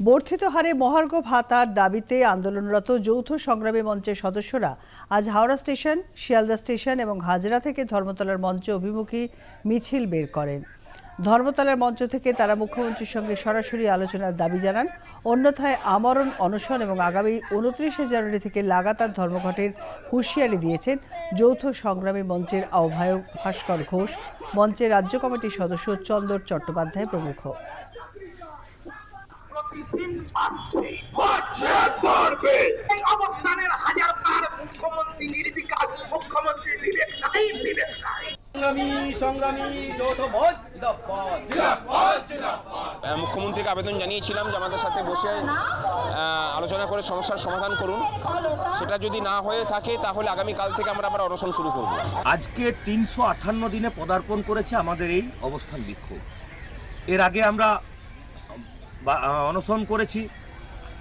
বর্ধিত হারে মহার্ঘ ভাতার দাবিতে আন্দোলনরত যৌথ সংগ্রামী মঞ্চের সদস্যরা আজ হাওড়া স্টেশন, শিয়ালদা স্টেশন এবং হাজরা থেকে ধর্মতলার মঞ্চ অভিমুখী মিছিল বের করেন। ধর্মতলার মঞ্চ থেকে তারা মুখ্যমন্ত্রীর সঙ্গে সরাসরি আলোচনার দাবি জানান। অন্যথায় আমরণ, অনশন এবং আগামী উনত্রিশে জানুয়ারি থেকে লাগাতার ধর্মঘটের হুঁশিয়ারি দিয়েছেন যৌথ সংগ্রামী মঞ্চের আহ্বায়ক ভাস্কর ঘোষ। মঞ্চের রাজ্য কমিটির সদস্য চন্দর চট্টোপাধ্যায় প্রমুখ। প্রতিদিন বাড়ছে বাড়ছে এই অবস্থানের হাজার বার মুখ্যমন্ত্রী নির্বিকাশ মুখ্যমন্ত্রী নিবেক নাই নিবেক নাই সংগ্রামী সংগ্রামী যৌথ মুখ্যমন্ত্রীকে আবেদন জানিয়েছিলাম যে আমাদের সাথে বসে আলোচনা করে সমস্যার সমাধান করুন। সেটা যদি না হয়ে থাকে তাহলে আগামীকাল থেকে আমরা আবার অনশন শুরু করব। আজকে তিনশো আটান্ন দিনে পদার্পণ করেছে আমাদের এই অবস্থান বিক্ষোভ। এর আগে আমরা বা- অনশন করেছি।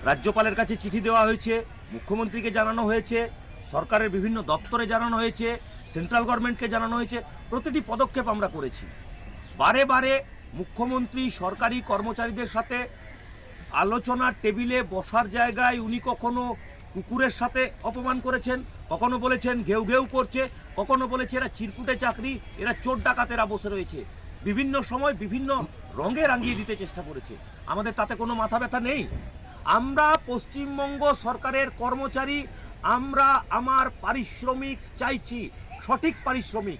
রাজ্যপালের কাছে চিঠি দেওয়া হয়েছে, মুখ্যমন্ত্রীকে জানানো হয়েছে, সরকারের বিভিন্ন দপ্তরে জানানো হয়েছে, সেন্ট্রাল গভর্নমেন্টকে জানানো হয়েছে, প্রতিটি পদক্ষেপ আমরা করেছি। বারে বারে মুখ্যমন্ত্রী, সরকারি কর্মচারীদের সাথে আলোচনার টেবিলে বসার জায়গায় উনি কখনো কুকুরের সাথে অপমান করেছেন, কখনো বলেছেন ঘেউ ঘেউ করছে, কখনো বলেছে এরা চিরকুটে চাকরি, এরা চোর ডাকাতেরা বসে রয়েছে। বিভিন্ন সময় বিভিন্ন রঙে রাঙিয়ে দিতে চেষ্টা করেছে। আমাদের তাতে কোনো মাথা ব্যথা নেই। আমরা পশ্চিমবঙ্গ সরকারের কর্মচারী, আমরা আমার পারিশ্রমিক চাইছি, সঠিক পারিশ্রমিক।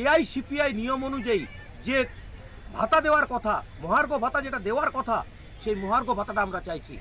এআই, সিপিআই নিয়ম অনুযায়ী যে ভাতা দেওয়ার কথা, মহার্ঘ ভাতা যেটা দেওয়ার কথা, সেই মহার্ঘ ভাতাটা আমরা চাইছি।